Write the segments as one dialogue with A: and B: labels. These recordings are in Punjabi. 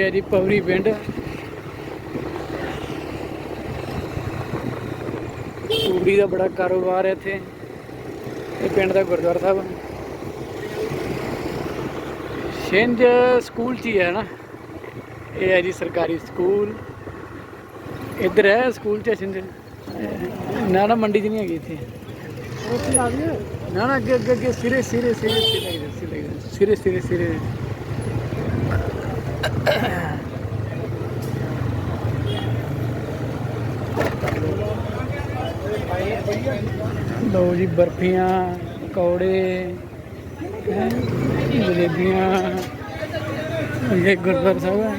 A: ਹੈ ਜੀ ਪਵਰੀ ਪਿੰਡ। ਤੂੜੀ ਦਾ ਬੜਾ ਕਾਰੋਬਾਰ ਹੈ ਇੱਥੇ। ਇਹ ਪਿੰਡ ਦਾ ਗੁਰਦੁਆਰਾ ਸਾਹਿਬ। ਛਿੰਝ ਸਕੂਲ ਚ ਹੀ ਹੈ ਨਾ। ਇਹ ਹੈ ਜੀ ਸਰਕਾਰੀ ਸਕੂਲ। ਇੱਧਰ ਹੈ ਸਕੂਲ ਚ ਛਿੰਝ। ਨਾ ਨਾ ਮੰਡੀ ਚ ਨਹੀਂ ਹੈਗੀ ਇੱਥੇ। ਨਾ ਨਾ ਅੱਗੇ ਅੱਗੇ ਅੱਗੇ ਸਿਰੇ ਸਿਰੇ ਸਿਰੇ ਸਿਰੇ ਸਿਰੇ ਸਿਰੇ ਸਿਰੇ। ਸਿਰੇ ਜੀ, ਬਰਫੀਆਂ, ਕੌੜੇ, ਜਲੇਬੀਆਂ ਇਹ ਗੁਰਦੁਆਰਾ ਸਾਹਿਬ ਹੈ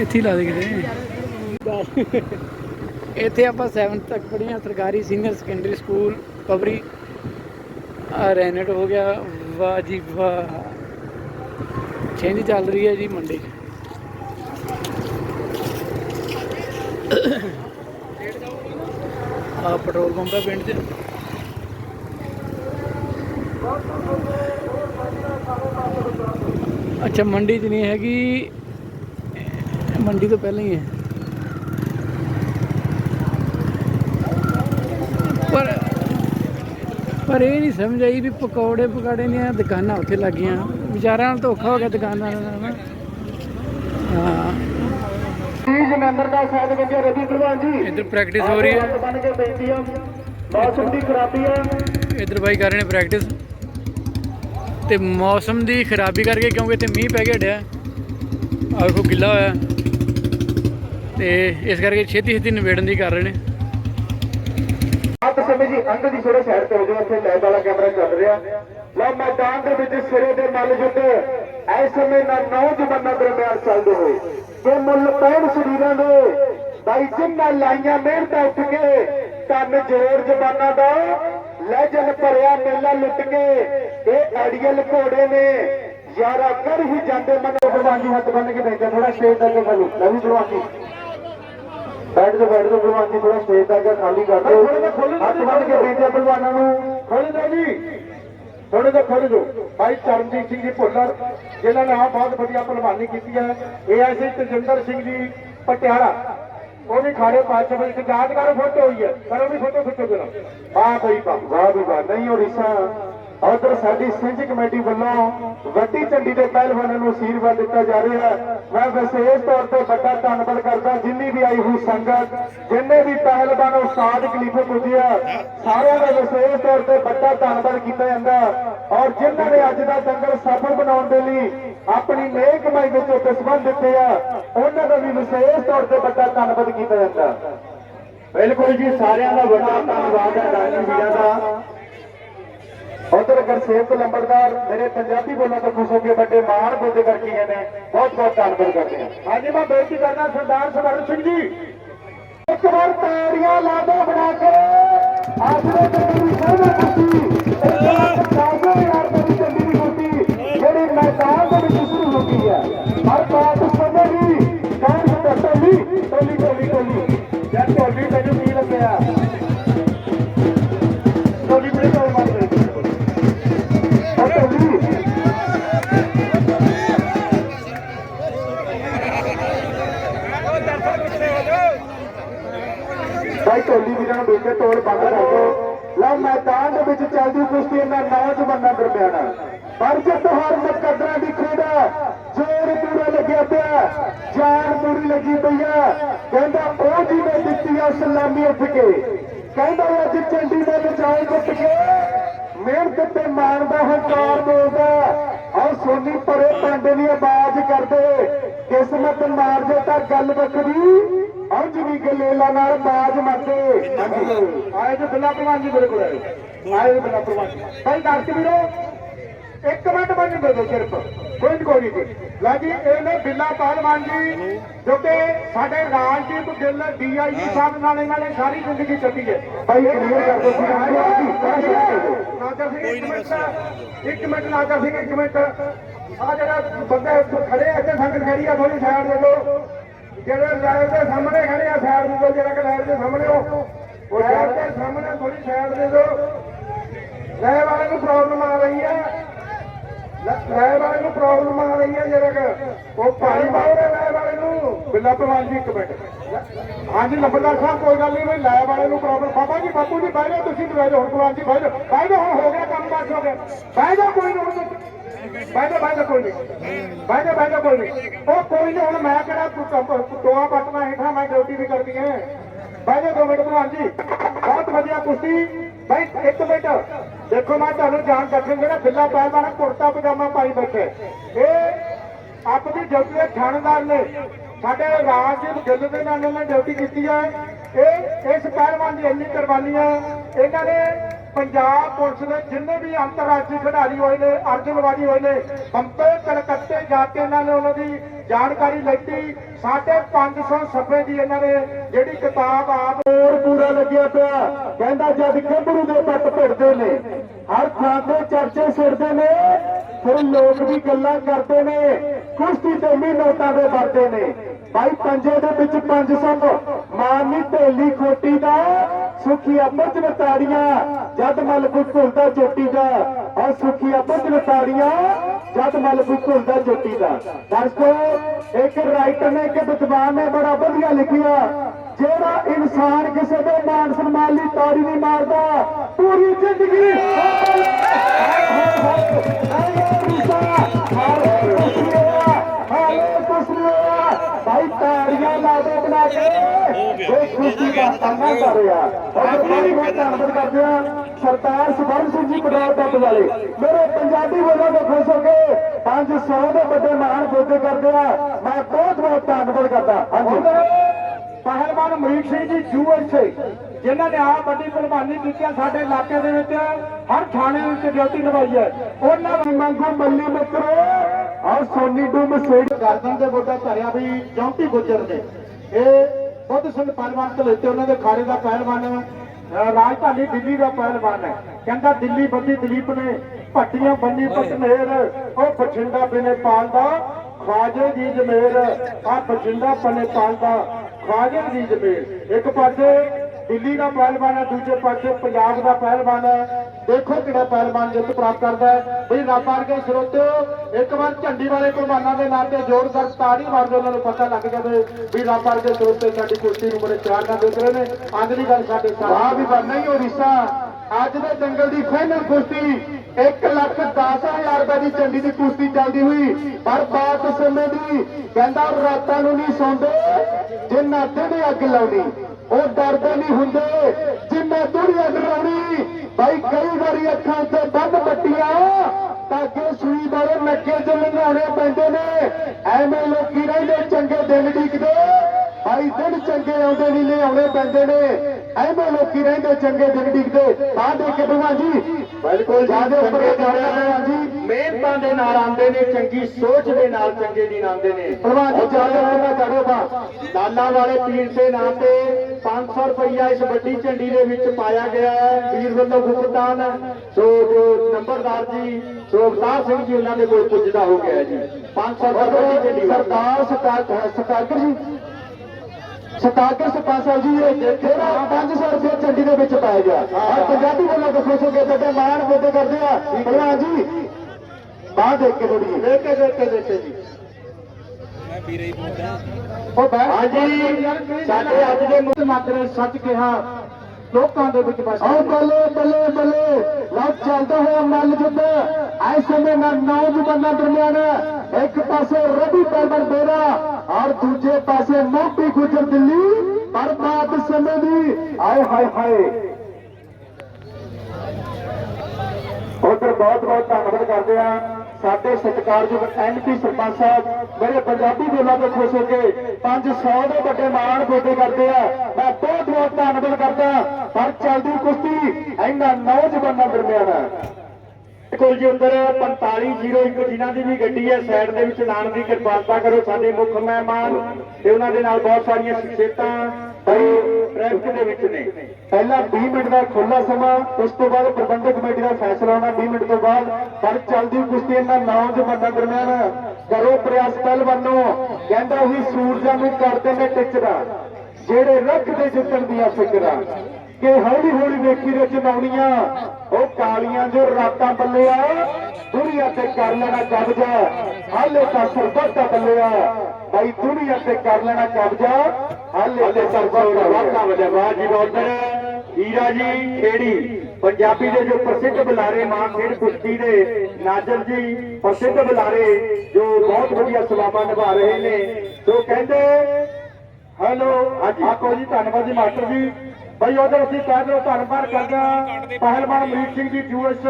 A: ਇੱਥੇ ਹੀ ਲਾ ਦੇ ਕਿਤੇ। ਇੱਥੇ ਆਪਾਂ 7th ਤੱਕ ਪੜ੍ਹੀਆਂ ਸਰਕਾਰੀ ਸੀਨੀਅਰ ਸੈਕੰਡਰੀ ਸਕੂਲ ਪਬਰੀ ਰੈਨਟ ਹੋ ਗਿਆ, ਵਾਹ ਜੀ ਵਾਹ। ਛਿੰਝ ਚੱਲ ਰਹੀ ਹੈ ਜੀ ਮੰਡੀ 'ਚ। ਆ ਪੈਟਰੋਲ ਪੰਪ ਹੈ ਪਿੰਡ 'ਚ। ਅੱਛਾ, ਮੰਡੀ 'ਚ ਨਹੀਂ ਹੈਗੀ। ਮੰਡੀ ਤੋਂ ਪਹਿਲਾਂ ਹੀ ਹੈ ਪਰ ਪਰ ਇਹ ਨਹੀਂ ਸਮਝ ਆਈ ਵੀ ਪਕੌੜੇ ਪਕਾੜੇ ਦੀਆਂ ਦੁਕਾਨਾਂ ਉੱਥੇ ਲੱਗੀਆਂ। ਵਿਚਾਰਿਆਂ ਨਾਲ ਧੋਖਾ ਹੋ ਗਿਆ ਦੁਕਾਨਦਾਰਾਂ ਨਾਲ ਨਾ ਹਾਂ।
B: ਜੀ ਮੈਂਬਰ ਦਾ ਸਾਥ ਵਜੇ ਰਵੀ ਪ੍ਰਵਾਨ ਜੀ।
A: ਇੱਧਰ ਪ੍ਰੈਕਟਿਸ ਹੋ ਰਹੀ ਹੈ।
B: ਬਣ ਕੇ ਬੇਨਤੀ ਆ। ਮੌਸਮ ਦੀ ਖਰਾਬੀ ਆ।
A: ਇੱਧਰ ਬਾਈ ਕਰ ਰਹੇ ਨੇ ਪ੍ਰੈਕਟਿਸ ਤੇ ਮੌਸਮ ਦੀ ਖਰਾਬੀ ਕਰਕੇ ਕਿਉਂਕਿ ਇੱਥੇ ਮੀਂਹ ਪੈ ਗਿਆ ਡਿਆ ਆਹ ਵੇਖੋ ਗਿੱਲਾ ਹੋਇਆ। ਤੇ ਇਸ ਕਰਕੇ ਛੇਤੀ ਛੇਤੀ ਨਿਬੇੜਨ ਦੀ ਕਰ ਰਹੇ ਨੇ।
B: ਆਪ ਜੀ ਅੰਗ ਦੀ ਥੋੜੇ ਸਾਈਡ ਤੇ ਹੋ ਜਾਓ ਇੱਥੇ ਲਾਈਵ ਵਾਲਾ ਕੈਮਰਾ ਚੱਲ ਰਿਹਾ। ਲਓ, ਮੈਦਾਨ ਦੇ ਵਿੱਚ ਸਿਰੇ ਦੇ ਮੱਲ ਜੁੱਟ ਇਸ ਸਮੇਂ ਨਾ ਨੌਜਵਾਨਾਂ ਦਰਮਿਆਨ ਚੱਲਦੇ ਹੋਏ ਕਿ ਮੁੱਲ ਪੈਣ ਸਰੀਰਾਂ ਦੇ, ਬਾਈ ਜਿੰਨਾ ਲਾਈਆਂ ਮਿਹਨਤਾਂ ਉੱਠ ਕੇ ਤਨ ਜੋਰ ਜਵਾਨਾਂ ਦਾ ਲੈਜਨ ਭਰਿਆ ਮੇਲਾ ਲੁੱਟ ਕੇ, ਇਹ ਅੜੀਅਲ ਘੋੜੇ ਨੇ। ਯਾਰਾ ਕਰ ਹੀ ਜਾਂਦੇ ਮਨ ਭਗਵਾਨ ਜੀ, ਹੱਥ ਬੰਨ ਕੇ ਬੈਠਾ ਥੋੜਾ ਸਟੇਜ ਤੱਕ ਖਲੋ ਲਵੀ ਭਗਵਾਨ ਜੀ ਬੈਠ ਜਾ ਬੈਠ ਜਾ ਭਗਵਾਨ ਜੀ ਥੋੜਾ ਸਟੇਜ ਤੱਕ ਖਾਲੀ ਕਰ ਦਿਓ। ਹੱਥ ਬੰਨ ਕੇ ਬੇਟੇ ਭਗਵਾਨਾਂ ਨੂੰ। ਖੋਲ ਦਿਓ ਜੀ। ਥੋੜੇ ਜਿਹਾ ਖੋਲ ਦਿਓ। ਭਾਈ ਚਰਨਜੀਤ ਸਿੰਘ ਜੀ ਭੁੱਲਰ ਜਿਨ੍ਹਾਂ ਨੇ ਆਹ ਬਹੁਤ ਵਧੀਆ ਭਲਵਾਨੀ ਕੀਤੀ ਹੈ। ਇਹ ਐਸੇ ਤਜਿੰਦਰ ਸਿੰਘ ਜੀ ਪਟਿਆਲਾ। ਉਹ ਵੀ ਖਾੜੇ ਪਾਛੇ ਵਿੱਚ ਇੱਕ ਯਾਦਗਾਰ ਫੋਟੋ ਹੋਈ ਹੈ। ਪਰ ਉਹ ਵੀ ਫੋਟੋ ਖਿੱਚੋ ਜਰਾ। ਵਾਹ ਬਈ ਵਾਹ ਵਾਹ ਵੀ ਵਾਹ ਨਹੀਂ ਉਹ ਰਿਸਾ ਉਧਰ ਸਾਡੀ ਸਿੰਝ ਕਮੇਟੀ ਵੱਲੋਂ ਵੱਡੀ ਝੰਡੀ ਦੇ ਪਹਿਲਵਾਨਾਂ ਨੂੰ ਅਸ਼ੀਰਵਾਦ ਦਿੱਤਾ ਜਾ ਰਿਹਾ ਹੈ। ਮੈਂ ਵਿਸ਼ੇਸ਼ ਤੌਰ ਤੇ ਵੱਡਾ ਧੰਨਵਾਦ ਕਰਦਾ ਜਿੰਨੀ ਵੀ ਆਈ ਹੋਈ ਸੰਗਤ, ਜਿੰਨੇ ਵੀ ਪਹਿਲਵਾਨ ਉਸਤਾਦ ਕਲੀਫੇ ਪੁੱਜਿਆ ਸਾਰਿਆਂ ਦਾ ਵਿਸ਼ੇਸ਼ ਤੌਰ ਤੇ ਵੱਡਾ ਧੰਨਵਾਦ ਕੀਤਾ ਜਾਂਦਾ। ਔਰ ਜਿਨ੍ਹਾਂ ਨੇ ਅੱਜ ਦਾ ਦੰਗਲ ਸਫਲ ਬਣਾਉਣ ਦੇ ਲਈ ਆਪਣੀ ਨੇਕ ਕਮਾਈ ਵਿੱਚ ਦਸਵੰਦ ਦਿੱਤੇ ਆ, ਉਹਨਾਂ ਦਾ ਵੀ ਵਿਸ਼ੇਸ਼ ਤੌਰ ਤੇ ਵੱਡਾ ਧੰਨਵਾਦ ਕੀਤਾ ਜਾਂਦਾ। ਬਿਲਕੁਲ ਜੀ, ਸਾਰਿਆਂ ਦਾ ਵੱਡਾ ਧੰਨਵਾਦ ਹੈ ਰਾਜੀ ਵੀਰਾਂ ਦਾ। ਉਧਰ ਗਰਸੇਵ ਲੰਬੜਦਾਰ ਮੇਰੇ ਪੰਜਾਬੀ ਬੋਲਣ ਤੋਂ ਖੁਸ਼ ਹੋ ਕੇ ਵੱਡੇ ਮਾਣ ਬੋਲਦੇ ਕਰਕੇ ਗਏ ਨੇ। ਬਹੁਤ ਬਹੁਤ ਧੰਨਵਾਦ ਕਰਦੇ ਹਾਂ। ਹਾਂਜੀ ਮੈਂ ਬੇਨਤੀ ਕਰਦਾ ਸਰਦਾਰ ਸਵਰਨ ਸਿੰਘ ਜੀ। ਇੱਕ ਵਾਰ ਤਾੜੀਆਂ ਲਾ ਦੋ ਬਣਾ ਕੇ। ਤੇ ਦੀ ਸੋਹਣਾ ਕੁੱਤੀ ਇੱਕ ਵਾਰ ਯਾਰ ਮੇਰੀ ਚੰਗੀ ਦੀ ਕੁੱਤੀ ਜਿਹੜੀ ਮੈਦਾਨ ਦੇ ਵਿੱਚ ਸ਼ੁਰੂ ਹੋ ਗਈ ਹੈ। ਪਰ ਜੇ ਤੁਹਾਰ ਮੁਕੱਦਰਾਂ ਦੀ ਖੇਡ ਜ਼ੋਰ ਪੂਰਾ ਲੱਗਿਆ ਪਿਆ ਜਾਨ ਪੂਰੀ ਲੱਗੀ ਪਈ ਆ ਕਹਿੰਦਾ ਉਹ ਜੀ ਨੇ ਦਿੱਤੀ ਆ ਸਲਾਮੀ ਉੱਠ ਕੇ। ਕਹਿੰਦਾ ਅੱਜ ਚੰਡੀ ਦੇ ਬਚਾਏ ਟੁੱਟ ਕੇ ਮਿਹਨਤ ਤੇ ਮਾਣ ਦਾ ਹੰਕਾਰ ਬੋਲਦਾ ਔਰ ਸੋਨੀ ਪਰੇ ਪਾਂਡੇ ਦੀ ਆਵਾਜ਼ ਕਰਦੇ। ਕਿਸਮਤ ਮਾਰ ਜੇ ਤਾਂ ਗੱਲ ਵੱਖਰੀ। ਅੱਜ ਵੀ ਗਲੇਲਾ ਨਾਲ ਬਾਜ ਮਾਰਦੇ। ਹਾਂਜੀ। ਆਏ ਜੀ ਬਿੱਲਾ ਪ੍ਰਵਾਨ ਜੀ ਮੇਰੇ ਕੋਲ ਆਏ ਆਏ ਬਿੱਲਾ ਪ੍ਰਵਾਨ ਭਾਈ ਡਾਕਟਰ ਵੀਰੋ ਇੱਕ ਮਿੰਟ ਬੰਨ ਦੇ ਦਿਓ ਸਿਰਫ। ਕੋਈ ਕੋਈ ਨਹੀਂ ਲਾ ਜੀ ਇਹ ਨੇ ਬਿੱਲਾ ਪਹਿਲਵਾਨ ਜੀ ਜੋ ਕਿ ਸਾਡੇ ਰਾਜਦੀਪ ਗਿੱਲ ਡੀਆਈਜੀ ਸਾਹਿਬ ਨਾਲ ਇਹਨਾਂ ਨੇ ਸਾਰੀ ਜ਼ਿੰਦਗੀ ਚੱਲੀ ਹੈ। ਭਾਈ ਕਲੀਅਰ ਕਰ ਦਿਓ ਨਾਜਾ ਸਿੰਘ ਇੱਕ ਮਿੰਟ ਨਾਜਾ ਸਿੰਘ ਇੱਕ ਮਿੰਟ। ਆ ਜਿਹੜਾ ਬੰਦੇ ਖੜੇ ਇੱਥੇ ਸੰਗਤ ਖੜੀ ਆ ਥੋੜੀ ਸਾਈਡ ਦੇ ਲੋ ਜਿਹੜੇ ਲਾਈਵ ਦੇ ਸਾਹਮਣੇ ਖੜੇ ਆ ਸਾਈਡ ਦੇ ਜਿਹੜਾ ਕਿ ਲਾਈਵ ਦੇ ਸਾਹਮਣੇ ਉਹ। ਉਹ ਸਾਈਡ ਦੇ ਸਾਹਮਣੇ ਥੋੜੀ ਸਾਈਡ ਦੇ ਦੋ ਲੈ ਵਾਲੇ ਨੂੰ ਪ੍ਰੋਬਲਮ ਆ ਰਹੀ ਹੈ ਲੈ ਵਾਲੇ ਨੂੰ ਪ੍ਰੋਬਲਮ ਆ ਰਹੀ ਹੈ ਜਰਾ ਉਹ ਪਾਣੀ ਮਾਰੇ ਲੈ ਵਾਲੇ ਨੂੰ। ਬਿੱਲਾ ਭਗਵਾਨ ਜੀ ਇੱਕ ਮਿੰਟ। ਹਾਂਜੀ ਲੰਬੜਦਾਰ ਸਾਹਿਬ ਕੋਈ ਗੱਲ ਨਹੀਂ ਵੀ ਲੈ ਵਾਲੇ ਨੂੰ ਪ੍ਰੋਬਲਮ ਬਾਬਾ ਜੀ, ਬਾਪੂ ਜੀ, ਬਹਿ ਜਾਓ ਤੁਸੀਂ, ਬਹਿ ਜਾਓ ਹੁਣ ਭਗਵਾਨ ਜੀ, ਬਹਿ ਜਾਓ। ਬਹਿ ਜਾਓ, ਹੁਣ ਹੋ ਗਿਆ ਕੰਮ ਬਸ ਹੋ ਗਿਆ। ਬਹਿ ਜਾਓ, ਕੋਈ ਨਹੀਂ ਹੁਣ ਬਹਿ ਜਾਓ, ਬਹਿ ਜਾ ਕੋਈ ਨਹੀਂ। ਬਹਿ ਜਾਓ ਬਹਿ ਜਾਓ, ਕੋਈ ਨਹੀਂ। ਉਹ ਕੋਈ ਨਹੀਂ, ਹੁਣ ਮੈਂ ਕਿਹੜਾ ਤੂੰ ਕੰਮ- ਟੋਆ ਪੱਟਣਾ ਹੇਠਾਂ, ਮੈਂ ਡਿਊਟੀ ਵੀ ਕਰਦੀ ਹੈ। ਬਹਿ ਜਾਓ, ਦੋ ਮਿੰਟ ਭਗਵਾਨ ਜੀ। ਬਹੁਤ ਵਧੀਆ, ਕੁਸ਼ਤੀ। ਭਾਈ ਇੱਕ ਮਿੰਟ। ਦੇਖੋ, ਮੈਂ ਤੁਹਾਨੂੰ ਜਾਣ ਦੱਸਣ ਜਿਹੜਾ ਬਿੱਲਾ ਪਹਿਲਵਾਨ ਕੁੜਤਾ ਪਜਾਮਾ ਪਾਈ ਬੈਠੇ। ਇਹ ਆਪਣੀ ਡਿਊਟੀ ਦੇ ਥਾਣੇਦਾਰ ਨੇ। ਸਾਡੇ ਰਾਜਜੀਤ ਗਿੱਲ ਦੇ ਨਾਲ ਉਹਨਾਂ ਡਿਊਟੀ ਕੀਤੀ ਹੈ। ਇਹ ਇਸ ਪਹਿਲਵਾਨ ਦੀ ਇੰਨੀ ਕੁਰਬਾਨੀ ਹੈ। ਇਹਨਾਂ ਨੇ ਪੰਜਾਬ ਪੁਲਿਸ ਦੇ ਜਿੰਨੇ ਵੀ ਅੰਤਰਰਾਸ਼ਟਰੀ ਖਿਡਾਰੀ ਹੋਏ ਨੇ ਅਰਜਨਵਾਦੀ ਹੋਏ ਨੇ, ਬੰਬੇ, ਕਲਕੱਤੇ ਜਾ ਕੇ ਇਹਨਾਂ ਨੇ ਉਹਨਾਂ ਦੀ ਜਾਣਕਾਰੀ ਲੈਤੀ। ਸਾਢੇ 500 ਸਫੇ ਦੀ ਇਹਨਾਂ ਨੇ ਜਿਹੜੀ ਕਿਤਾਬ ਆਪ ਹੋਰ ਪੂਰਾ ਲੱਗਿਆ ਪਿਆ। ਕਹਿੰਦਾ ਜਦ ਗੱਭਰੂ ਦੇ ਪੱਟ ਭਿੜਦੇ ਨੇ, ਹਰ ਥਾਂ ਤੇ ਚਰਚੇ ਛਿੜਦੇ ਨੇ, ਫਿਰ ਲੋਕ ਵੀ ਗੱਲਾਂ ਕਰਦੇ ਨੇ, ਕੁਸ਼ਤੀ ਤੇ ਵੀ ਨੋਟਾਂ ਦੇ ਵਰਦੇ ਨੇ। ਭਾਈ ਪੰਜੇ ਦੇ ਵਿੱਚ ਪੰਜ ਸੱਪ ਮਾਰਨੀ ਢੇਲੀ ਖੋਟੀ ਦਾ ਸੁਖੀਆ ਬਚਨ ਤਾੜੀਆਂ ਜਦ ਮਲ ਘੁਲਦਾ ਚੋਟੀ ਦਾ ਔਰ ਸੁਖੀਆ ਬਚਨ ਤਾੜੀਆਂ ਜਦ ਮਲ ਘੁਲਦਾ ਚੋਟੀ ਦਾ ਦਰਸਕੋ ਇੱਕ ਰਾਈਟਰ ਨੇ ਇੱਕ ਵਿਦਵਾਨ ਨੇ ਬੜਾ ਵਧੀਆ ਲਿਖਿਆ ਜਿਹੜਾ ਇਨਸਾਨ ਕਿਸੇ ਦੇ ਮਾਨ ਸਨਮਾਨ ਲਈ ਤਾੜੀ ਨਹੀਂ ਮਾਰਦਾ ਪੂਰੀ ਜ਼ਿੰਦਗੀ ਭਾਈ ਤਾੜੀਆਂ ਲਾ ਦੋ ਬਣਾ ਕੇ ਇਹ ਖੁਸ਼ੀ ਦਾ ਅੰਨਾ ਕਰ ਰਿਹਾ ਔਰ ਬੜੀ ਬਹੁਤ ਧੰਨਵਾਦ ਕਰਦੇ ਆ ਸਰਦਾਰ ਸੁਭਰਨ ਸਿੰਘ ਜੀ ਪਟਿਆਲਾ ਟੱਪ ਵਾਲੇ ਮੇਰੇ ਪੰਜਾਬੀ ਬੋਲਾਂ ਤੋਂ ਖੁਸ਼ ਹੋ ਕੇ 500 ਦੇ ਵੱਡੇ ਮਾਣ ਬੋਤੇ ਕਰਦੇ ਆ। ਮੈਂ ਬਹੁਤ ਬਹੁਤ ਧੰਨਵਾਦ ਕਰਦਾ। ਹਾਂਜੀ। ਪਹਿਲਵਾਨ ਅਮਰੀਕ ਸਿੰਘ ਜੀ ਯੂਐਸਏ ਜਿਨ੍ਹਾਂ ਨੇ ਆਪ ਵੱਡੀ ਕੁਰਬਾਨੀ ਕੀਤੀ ਹੈ ਸਾਡੇ ਇਲਾਕੇ ਦੇ ਵਿੱਚ ਹਰ ਥਾਣੇ ਵਿੱਚ ਡਿਊਟੀ ਨਿਭਾਈ ਹੈ। ਉਹਨਾਂ ਦੀ ਮੰਗੋ ਮੱਲੀ ਮਿੱਤਰੋ ਔਰ ਸੋਨੀ ਡੂ ਮਸੇੜ ਗਰਦਨ ਦੇ ਗੋਡਾ ਧਰਿਆ ਵੀ ਜੌਂਟੀ ਗੁੱਜਰ ਨੇ। ਇਹ ਬੁੱਧ ਸਿੰਘ ਪਹਿਲਵਾਨ ਤੋਂ ਲੈਤੇ ਉਹਨਾਂ ਦੇ ਖਾੜੇ ਦਾ ਪਹਿਲਵਾਨ ਅਹ ਰਾਜਧਾਨੀ ਦਿੱਲੀ ਦਾ ਪਹਿਲਵਾਨ ਹੈ। ਕਹਿੰਦਾ ਦਿੱਲੀ ਬੰਦੀ ਦਲੀਪ ਨੇ ਭੱਟੀਆਂ ਬੰਨੀ ਪਟਨੇਰ ਉਹ ਬਠਿੰਡਾ ਬਿਨੇ ਪਾਲਦਾ ਖਵਾਜੇ ਦੀ ਜਮੇਰ। ਆ ਬਠਿੰਡਾ ਪਨੇ ਪਾਲਦਾ ਖਵਾਜੇ ਦੀ ਜਮੇਰ। ਇੱਕ ਪਾਸੇ ਦਿੱਲੀ ਦਾ ਪਹਿਲਵਾਨ ਹੈ ਦੂਜੇ ਪਾਸੇ ਪੰਜਾਬ ਦਾ ਪਹਿਲਵਾਨ ਹੈ। ਦੇਖੋ ਕਿਹੜਾ ਪਹਿਲਵਾਨ ਜਿੱਤ ਪ੍ਰਾਪਤ ਕਰਦਾ ਹੈ। ਬਈ ਰੱਬ ਵਰਗੇ ਸਰੋਤਿਓ ਇੱਕ ਵਾਰ ਝੰਡੀ ਵਾਲੇ ਕੁਰਬਾਨਾਂ ਦੇ ਨਾਂ ਤੇ ਜ਼ੋਰਦਾਰ ਤਾੜੀ ਮਾਰ ਦਿਓ ਉਹਨਾਂ ਨੂੰ ਪਤਾ ਲੱਗ ਜਾਵੇ ਵੀ ਰੱਬ ਵਰਗੇ ਸਰੋਤੇ ਸਾਡੀ ਕੁਸ਼ਤੀ ਨੂੰ ਬੜੇ ਚਾਰ ਨਾਲ ਦੇਖ ਰਹੇ ਨੇ। ਅੱਜ ਦੀ ਗੱਲ ਸਾਡੇ ਸਾਹ ਵੀ ਬਣਨਾ ਹੀ ਹੋ ਰਿਸ਼ਤਾ। ਅੱਜ ਦੇ ਦੰਗਲ ਦੀ ਫਾਈਨਲ ਕੁਸ਼ਤੀ 1 ਲੱਖ 10000 ਰੁਪਏ ਦੀ ਝੰਡੀ ਦੀ ਕੁਸ਼ਤੀ ਚੱਲਦੀ ਹੋਈ, ਪਰ ਬਾਤ ਸਮੇਂ ਦੀ ਕਹਿੰਦਾ ਰਾਤਾਂ ਨੂੰ ਨਹੀਂ ਸੌਂਦੇ, ਜਿੰਨਾ ਦਿਨ ਅੱਗ ਲਾਉਣੀ, ਉਹ ਡਰਦੇ ਨਹੀਂ ਹੁੰਦੇ, ਜਿੰਨਾ ਦੁਨੀਆ ਅੱਗ ਲਾਉਣੀ। ਭਾਈ ਕਈ ਵਾਰੀ ਅੱਖਾਂ ਤੇ ਬੰਦ ਬੱਟੀਆਂ ਤਾਂ ਅੱਗੇ ਸੂਈ ਬਾਰੇ ਨੱਕੇ ਚ ਲੰਘਾਉਣੇ ਪੈਂਦੇ ਨੇ। ਐਵੇਂ ਲੋਕੀ ਰਹਿੰਦੇ ਚੰਗੇ ਦਿਨ ਢੀਕਦੇ ਭਾਈ ਦਿਨ ਚੰਗੇ ਆਉਂਦੇ ਨਹੀਂ, ਲਿਆਉਣੇ ਪੈਂਦੇ ਨੇ। ਐਵੇਂ ਲੋਕੀ ਰਹਿੰਦੇ ਚੰਗੇ ਦਿਨ ਢੀਕਦੇ ਬਾਹਰ ਦੇ ਕੇ ਭਗਵਾਨ ਜੀ ਬਿਲਕੁਲ ਜਿਆਦੇ ਉੱਪਰ ਭਗਵਾਨ ਜੀ ਮਿਹਨਤਾਂ ਦੇ ਨਾਲ ਆਉਂਦੇ ਨੇ ਚੰਗੀ ਸੋਚ ਦੇ ਨਾਲ ਚੰਗੇ ਦਿਨ ਆਉਂਦੇ ਨੇ। ਭਗਵਾਨ ਜੀ ਜਿਆਦੇ ਉੱਪਰ ਚੜੋ ਬਾ ਲਾਲਾ ਵਾਲੇ ਪੀਰ ਦੇ ਨਾਂ ਤੇ 500 ਰੁਪਈਆ ਇਸ ਵੱਡੀ ਝੰਡੀ ਦੇ ਵਿੱਚ ਪਾਇਆ ਗਿਆ ਹੈ ਵੀਰ ਵੱਲੋਂ ਭੁਗਤਾਨ ਸੋ ਜੋ ਨੰਬਰਦਾਰ ਜੀ ਸੋ ਅਵਤਾਰ ਸਿੰਘ ਜੀ ਉਹਨਾਂ ਦੇ ਕੋਲ ਪੁੱਜਦਾ ਹੋ ਗਿਆ ਜੀ। 500 ਰੁਪਏ ਦੀ ਝੰਡੀ ਸਰਦਾਰ ਸਟਾਕ ਸਟਾਕਰ ਜੀ ਸਤਾਕਰ ਸਪਾਸਾ ਜੀ ਇਹ ਜਿਹੜਾ 500 ਰੁਪਏ ਝੰਡੀ ਦੇ ਵਿੱਚ ਪਾਇਆ ਗਿਆ। ਔਰ ਪੰਜਾਬੀ ਬੋਲਾਂ ਤੋਂ ਖੁਸ਼ ਹੋ ਕੇ ਤੁਹਾਡੇ ਮਾਣ ਬੋਤੇ ਕਰਦੇ ਆ। ਭਗਵਾਨ ਜੀ ਬਾਹ ਦੇਖ ਕੇ ਥੋੜੀ ਦੇਖ ਕੇ ਦੇਖ ਕੇ ਦੇਖ ਕੇ ਜੀ। ਉਹ ਬੈ ਹਾਂਜੀ। ਸਾਡੇ ਅੱਜ ਦੇ ਮੁੱਖ ਮਾਤਰ ਸੱਚ ਕਿਹਾ ਲੋਕਾਂ ਦੇ ਵਿੱਚ ਬਸ ਆਓ ਬੱਲੇ ਬੱਲੇ ਬੱਲੇ। ਲਓ ਚੱਲਦਾ ਹੋਇਆ ਮੱਲ ਜੁੱਧ ਐਸ ਸਮੇਂ ਨਾ ਨੌਜਵਾਨਾਂ ਦਰਮਿਆਨ ਇੱਕ ਪਾਸੇ ਰਵੀ ਪੈਬਰ ਬੇਰਾ ਔਰ ਦੂਜੇ ਪਾਸੇ ਮੋਟੀ ਗੁਜਰ ਦਿੱਲੀ। ਪਰ ਬਾਤ ਸਮੇਂ ਦੀ ਆਏ ਹਾਏ ਹਾਏ। ਉਧਰ ਬਹੁਤ ਬਹੁਤ ਧੰਨਵਾਦ ਕਰਦੇ ਆ ਸਾਡੇ ਸਤਿਕਾਰਯੋਗ ਐਨਪੀ ਸਰਪੰਚ ਸਾਹਿਬ, ਮੇਰੇ ਪੰਜਾਬੀ ਬੋਲਾਂ ਤੋਂ ਖੁਸ਼ ਹੋ ਕੇ 500 ਦੇ ਵੱਡੇ ਮਾਣ ਬੋਤੇ ਕਰਦੇ ਆ। ਮੈਂ ਬਹੁਤ ਬਹੁਤ ਧੰਨਵਾਦ ਕਰਦਾ ਪਰ ਚੱਲਦੀ ਕੁਸ਼ਤੀ ਇਹਨਾਂ ਨੌਜਵਾਨਾਂ ਦਰਮਿਆਨ ਹੈ ਕੋਲ ਜੀ ਅੰਦਰ 4501 ਜਿਨ੍ਹਾਂ ਦੀ ਵੀ ਗੱਡੀ ਹੈ, ਸਾਈਡ ਦੇ ਵਿੱਚ ਲਾਣ ਦੀ ਕਿਰਪਾਲਤਾ ਕਰੋ ਸਾਡੇ ਮੁੱਖ ਮਹਿਮਾਨ ਤੇ ਉਹਨਾਂ ਦੇ ਨਾਲ ਬਹੁਤ ਸਾਰੀਆਂ ਸ਼ਖਸੀਅਤਾਂ। ਟ੍ਰੈਫਿਕ ਦੇ ਵਿੱਚ ਨੇ। ਪਹਿਲਾਂ 20 ਮਿੰਟ ਦਾ ਖੁੱਲਾ ਸਮਾਂ, ਉਸ ਤੋਂ ਬਾਅਦ ਪ੍ਰਬੰਧਕ ਕਮੇਟੀ ਦਾ ਫੈਸਲਾ ਹੋਣਾ 20 ਮਿੰਟ ਤੋਂ ਬਾਅਦ ਪਰ ਚੱਲਦੀ ਕੁਸ਼ਤੀ ਇਹਨਾਂ ਨੌਜਵਾਨਾਂ ਦਰਮਿਆਨ। ਕਰੋ ਪ੍ਰਯਾਸ ਪਹਿਲਵਾਨੋ ਕਹਿੰਦਾ ਉਹੀ ਸੂਰਜਾਂ ਨੂੰ ਕਰਦੇ ਨੇ ਟਿਚਰਾ। ਜਿਹੜੇ ਰੱਖਦੇ ਜਿੱਤਣ ਦੀਆਂ ਫਿਕਰਾਂ। ਕਿ ਹੌਲੀ ਹੌਲੀ ਵੇਖੀ ਦੇ ਚਨਾਉਣੀਆਂ ਉਹ ਕਾਲੀਆਂ ਜੋ ਰਾਤਾਂ ਬੱਲਿਆ ਦੁਨੀਆ ਤੇ ਕਰ ਲੈਣਾ ਕਬਜ਼ਾ। ਹਾਲੇ ਤਾਂ ਸਰਬੱਤਾ ਆ। ਭਾਈ ਦੁਨੀਆ ਤੇ ਕਰ ਲੈਣਾ ਕਬਜ਼ਾ। ਹਾਲੇ ਤੇ ਸਰਬੱਤਾ ਵਾਕਾ ਵਜਾ ਬਾਜੀ ਬੋਲਦਰ ਹੀਰਾ ਜੀ ਖੇੜੀ। ਪੰਜਾਬੀ ਦੇ ਜੋ ਪ੍ਰਸਿੱਧ ਬੁਲਾਰੇ ਮਾਂ ਖੇਡ ਕੁਸ਼ਤੀ ਦੇ ਨਾਜ਼ਰ ਜੀ ਪ੍ਰਸਿੱਧ ਬੁਲਾਰੇ ਜੋ ਬਹੁਤ ਵਧੀਆ ਸੇਵਾਵਾਂ ਨਿਭਾ ਰਹੇ ਨੇ। ਸੋ ਕਹਿੰਦੇ ਹੈਲੋ ਆਕੋ ਜੀ ਧੰਨਵਾਦ ਜੀ ਮਾਸਟਰ ਜੀ। ਬਈ ਉਧਰ ਅਸੀਂ ਕਹਿ ਦਿਓ ਧੰਨਵਾਦ ਕਰਦੇ। ਪਹਿਲਵਾਨ ਅਮਰੀਕ ਸਿੰਘ ਜੀ ਯੂਐਸ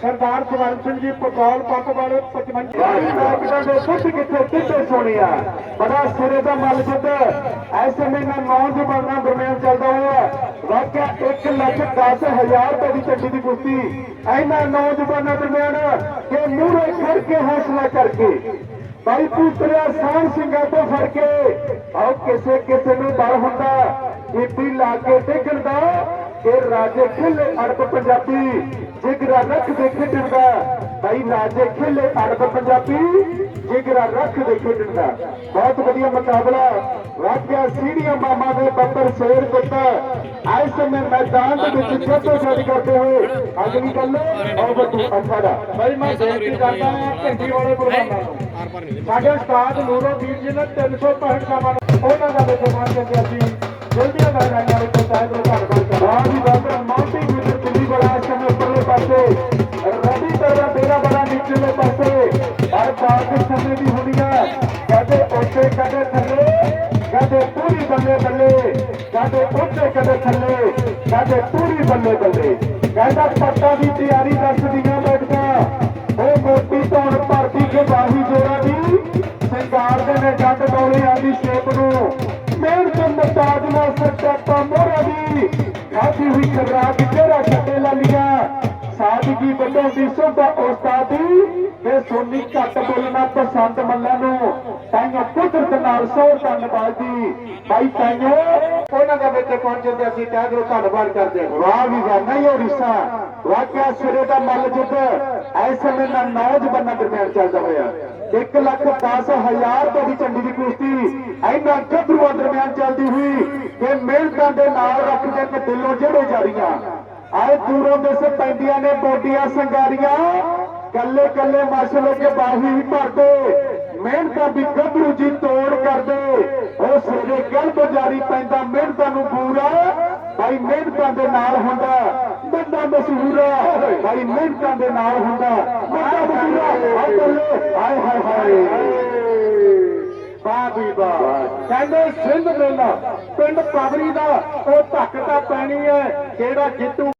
B: ਸਰਦਾਰ ਸਵਰਨ ਸਿੰਘ ਜੀ ਪਕੌਲ ਪੰਪ ਵਾਲੇ 55 ਦੇ ਸੁੱਟ ਕਿੱਥੇ ਕਿੱਥੇ ਸੋਣੀਆ ਬੜਾ ਸਿਰੇ ਦਾ ਮੱਲ ਜਿੱਤ। ਇਸ ਸਮੇਂ ਨਾ ਨੌਜਵਾਨਾਂ ਦਰਮਿਆਨ ਚੱਲਦਾ ਹੋਇਆ, ਵਾਕਿਆ 1 ਲੱਖ 10 ਹਜ਼ਾਰ ਰੁਪਏ ਦੀ ਚੱਡੀ ਦੀ ਕੁਸ਼ਤੀ ਇਹਨਾਂ ਨੌਜਵਾਨਾਂ ਦਰਮਿਆਨ ਕਿ ਮੂਹਰੇ ਖੜ ਕੇ ਹੌਸਲਾ ਕਰਕੇ ਭਾਈ ਪੁੱਤਰਿਆ ਸਾਨ ਸਿੰਘਾਂ ਤੋਂ ਫੜ ਕੇ, ਆਓ ਕਿਸੇ ਕਿਸੇ ਨੂੰ ਡਰ ਹੁੰਦਾ, ਬੀਬੀ ਲਾ ਕੇ ਡਿੱਗਣ ਦਾ ਕਿ ਰਾਜੇ ਖਿੱਲੇ ਅੜਬ ਪੰਜਾਬੀ ਜਿਗਰਾ ਰੱਖ ਦੇ ਖੇਡਣ ਦਾ। ਭਾਈ ਰਾਜੇ ਖਿੱਲੇ ਅੜਬ ਪੰਜਾਬੀ ਜਿਗਰਾ ਰੱਖ ਦੇ ਖੇਡਣ ਦਾ। ਬਹੁਤ ਵਧੀਆ ਮੁਕਾਬਲਾ। ਵਾਕਿਆ ਸੀੜੀਆਂ ਮਾਮਾ ਦੇ ਬੱਬਰ ਸ਼ੇਰ ਕੁੱਤਾ ਇਸ ਸਮੇਂ ਮੈਦਾਨ ਦੇ ਵਿੱਚ ਜੱਦੋ ਜਦ ਕਰਦੇ ਹੋਏ ਅਗਲੀ ਗੱਲ ਆਓ ਬੱਤੂ ਅਖਾੜਾ ਭਾਈ ਮੈਂ ਬੇਨਤੀ ਕਰਦਾ ਹਾਂ ਘੰਟੀ ਵਾਲੇ ਪ੍ਰਬੰਧਾਂ ਨੂੰ। ਸਾਡੇ ਉਸਤਾਦ ਨੂਰੋ ਵੀਰ ਜੀ ਨੇ 365 ਕਾਮਾਂ ਉਹਨਾਂ ਦਾ ਮਾਰ ਕੇ ਅਸੀਂ ਜਲਦੀਆਂ ਦਾ ਵਿੱਚ ਸਾਹਿਬ ਨੂੰ ਧੰਨਵਾਦ ਕਰਦਾ ਹਾਂ ਜੀ, ਬਾਬਾ ਮਾਉਂਟੀ ਜੀ ਦਿੱਲੀ ਬੜਾ ਸਮੇਂ ਉੱਪਰਲੇ ਪਾਸੇ। ਰਵੀ ਤਰ੍ਹਾਂ ਤੇਰਾ ਬੜਾ ਨੀਚੇਲੇ ਪਾਸੇ। ਹਰ ਬਾਤ ਸਮੇਂ ਦੀ ਹੁੰਦੀਆਂ ਕਦੇ ਉੱਤੇ ਕਦੇ ਥੱਲੇ ਕਦੇ ਪੂਰੀ ਬੱਲੇ ਬੱਲੇ। ਕਦੇ ਉੱਤੇ ਕਦੇ ਥੱਲੇ ਕਦੇ ਪੂਰੀ ਬੱਲੇ ਬੱਲੇ। ਕਹਿੰਦਾ ਪੱਟਾਂ ਦੀ ਤਿਆਰੀ ਦੱਸਦੀਆਂ ਬੈਠਦਾ ਉਹ ਗੋਪੀ ਧੌਣ ਭਰਤੀ ਕੇ ਬਾਹੀ ਜੋੜਾ ਦੀ। ਸਰਕਾਰ ਦੇ ਨੇ ਜੱਟ ਬੌਲਿਆਂ ਦੀ ਸ਼ੇਪ ਨੂੰ। ਮਿਹਨਤ ਮਤਾਜ ਨਾਲ ਸੱਚਾ ਮੋਰਾ ਦੀ। ਖਾਦੀ ਹੋਈ ਖਰਾਕ ਤੇਰਾ ਛੱਡੇ ਲਾਲੀਆਂ। ਸਾਦਗੀ ਵੱਲੋਂ ਦੀ ਸੋਭਾ ਉਸਤਾਦੀ ਤੇ ਸੋਨੀ ਘੱਟ ਬੋਲਣਾ ਪਸੰਦ ਮੱਲਾਂ ਨੂੰ। ਤਾਈਓ ਕੁਦਰਤ ਨਾਲ ਸੋ ਧੰਨਵਾਦ ਜੀ ਭਾਈ ਤਾਈਓ, ਉਹਨਾਂ ਦੇ ਵਿੱਚ ਪਹੁੰਚੇ ਤੇ ਅਸੀਂ ਤਹਿ ਦਿਲੋਂ ਧੰਨਵਾਦ ਕਰਦੇ ਹਾਂ। ਵਾਹ ਵੀ ਵਾਹ, ਨਹੀਂ ਉਹ ਰਿਸ਼ਾ। ਵਾਕਿਆ ਸਿਰੇ ਦਾ ਮੱਲ ਜੁੱਧ ਐਸ ਸਮੇਂ ਦਾ ਨੌਜਵਾਨਾਂ ਦਰਮਿਆਨ ਚੱਲਦਾ ਹੋਇਆ। 1 ਲੱਖ 10 ਹਜ਼ਾਰ ਰੁਪਏ ਦੀ ਝੰਡੀ ਦੀ ਕੁਸ਼ਤੀ। ਇਹਨਾਂ ਗੱਭਰੂਆਂ ਦਰਮਿਆਨ ਚੱਲਦੀ ਹੋਈ ਕਿ ਮਿਹਨਤਾਂ ਦੇ ਨਾਲ ਰੱਖਦੇ ਕਿ ਦਿਲੋਂ ਜਿਹੜੇ ਜਾਰੀਆਂ ਆਏ ਦੂਰੋਂ ਦਿਸ ਪੈਂਦੀਆਂ ਨੇ, ਬੋਡੀਆਂ ਸੰਗਾਰੀਆਂ ਕੱਲੇ ਕੱਲੇ ਮਸਲੇ ਕੇ ਬਾਹੀ ਭਰਦੇ ਮਿਹਨਤਾਂ ਦੀ ਗੱਭਰੂ ਜੀ ਤੋੜ ਕਰਦੇ ਉਹ ਸਵੇਰੇ ਗਲਬ ਜਾਰੀ ਪੈਂਦਾ, ਮਿਹਨਤਾਂ ਨੂੰ ਪੂਰਾ ਭਾਈ ਮਿਹਨਤਾਂ ਦੇ ਨਾਲ ਹੁੰਦਾ ਬੰਦਾ ਮਸ਼ਹੂਰ ਆ। ਭਾਈ ਮਿਹਨਤਾਂ ਦੇ ਨਾਲ ਹੁੰਦਾ ਬੰਦਾ ਮਸ਼ਹੂਰ ਹਾਏ ਹਾਏ ਹਾਏ। ਵਾਹ ਵੀ ਵਾਹ ਕਹਿੰਦੇ ਸਿੰਧ ਮੇਲਾ, ਪਿੰਡ ਪਬਰੀ ਦਾ, ਉਹ ਧੱਕ ਤਾਂ ਪੈਣੀ ਹੈ, ਜਿਹੜਾ ਜਿੱਤੂ